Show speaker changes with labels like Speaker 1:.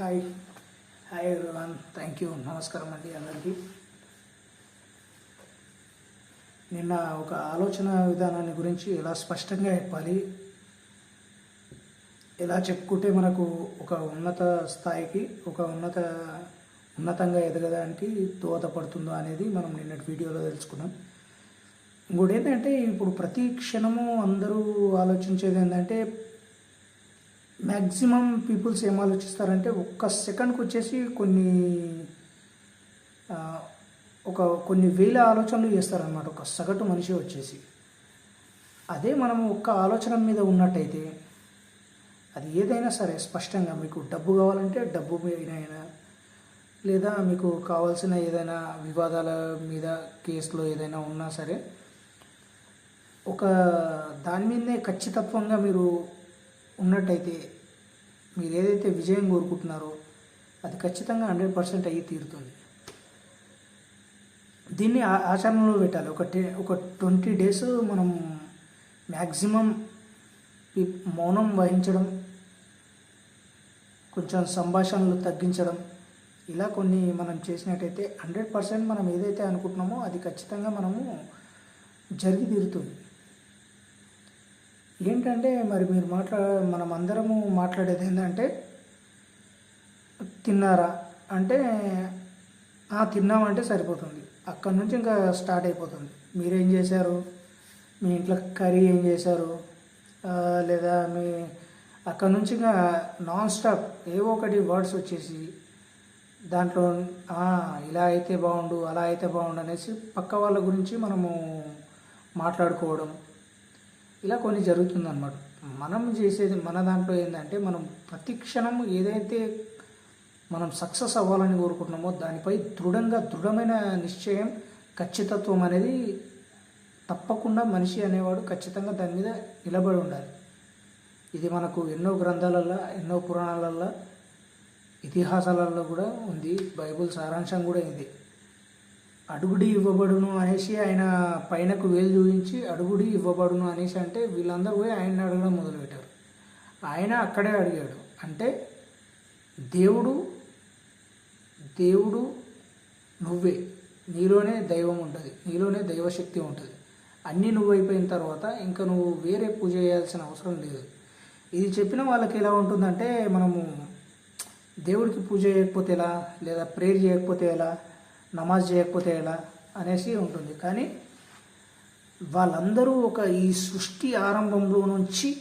Speaker 1: Hi. Hi everyone. Thank you నమస్కారం అండి అందరికీ. నిన్న ఒక ఆలోచన విధానాన్ని గురించి ఎలా స్పష్టంగా చెప్పాలి? ఎలా చెప్పుకుంటే మనకు ఒక ఉన్నత స్థాయికి ఒక ఉన్నత ఉన్నతంగా ఎదగడానికి దోహదపడుతుందో అనేది మనం నిన్నటి వీడియోలో తెలుసుకున్నాం. ఇంకోటి ఏంటంటే ఇప్పుడు ప్రతి క్షణము అందరూ ఆలోచించేది ఏంటంటే మ్యాక్సిమం పీపుల్స్ ఏం ఆలోచిస్తారంటే ఒక్క సెకండ్కి వచ్చేసి కొన్ని ఒక కొన్ని వేల ఆలోచనలు చేస్తారనమాట ఒక సగటు మనిషి వచ్చేసి. అదే మనం ఒక్క ఆలోచన మీద ఉన్నట్టయితే అది ఏదైనా సరే స్పష్టంగా మీకు డబ్బు కావాలంటే డబ్బు మీదైనా లేదా మీకు కావాల్సిన ఏదైనా వివాదాల మీద కేసులో ఏదైనా ఉన్నా సరే ఒక దాని మీదనే ఖచ్చితత్వంగా మీరు ఉన్నట్టయితే మీరు ఏదైతే విజయం కోరుకుంటున్నారో అది ఖచ్చితంగా హండ్రెడ్ పర్సెంట్ అయ్యి తీరుతుంది. దీన్ని ఆ- ఆచరణలో పెట్టాలి. ఒక టే ఒక ట్వంటీ డేస్ మనం మ్యాక్సిమం మౌనం వహించడం కొంచెం సంభాషణలు తగ్గించడం ఇలా కొన్ని మనం చేసినట్టయితే హండ్రెడ్ పర్సెంట్ మనం ఏదైతే అనుకుంటున్నామో అది ఖచ్చితంగా మనము జరిగి తీరుతుంది. ఏంటంటే మరి మీరు మాట్లా మనం అందరము మాట్లాడేది ఏంటంటే తిన్నారా? అంటే తిన్నామంటే సరిపోతుంది. అక్కడి నుంచి ఇంకా స్టార్ట్ అయిపోతుంది. మీరేం చేశారు? మీ ఇంట్లో కర్రీ ఏం చేశారు? లేదా మీ అక్కడ నుంచి ఇంకా నాన్ స్టాప్ ఏవో ఒకటి వర్డ్స్ వచ్చేసి దాంట్లో ఇలా అయితే బాగుండు అలా అయితే బాగుండు అనేసి పక్క వాళ్ళ గురించి మనము మాట్లాడుకోవడం ఇలా కొన్ని జరుగుతుందన్నమాట. మనం చేసేది మన దాంట్లో ఏంటంటే మనం ప్రతి క్షణం ఏదైతే మనం సక్సెస్ అవ్వాలని కోరుకుంటున్నామో దానిపై దృఢంగా దృఢమైన నిశ్చయం ఖచ్చితత్వం అనేది తప్పకుండా మనిషి అనేవాడు ఖచ్చితంగా దాని మీద నిలబడి ఉండాలి. ఇది మనకు ఎన్నో గ్రంథాలల్లో ఎన్నో పురాణాలల్లో ఇతిహాసాలలో కూడా ఉంది బైబుల్ సారాంశం కూడా ఇది. అడుగుడి ఇవ్వబడును అనేసి ఆయన పైనకు వేలు చూపించి అడుగుడి ఇవ్వబడును అనేసి అంటే వీళ్ళందరూ పోయి ఆయన అడగడం మొదలుపెట్టారు. ఆయన అక్కడే అడిగాడు. అంటే దేవుడు దేవుడు నువ్వే. నీలోనే దైవం ఉంటుంది. నీలోనే దైవశక్తి ఉంటుంది. అన్నీ నువ్వు అయిపోయిన తర్వాత ఇంకా నువ్వు వేరే పూజ చేయాల్సిన అవసరం లేదు. ఇది చెప్పిన వాళ్ళకి ఎలా ఉంటుందంటే మనము దేవుడికి పూజ చేయకపోతే ఎలా? లేదా ప్రేయర్ చేయకపోతే ఎలా? నమాజ్ చేయకపోతే ఎలా అనేసి ఉంటుంది. కానీ వాళ్ళందరూ ఒక ఈ సృష్టి ఆరంభంలో నుంచి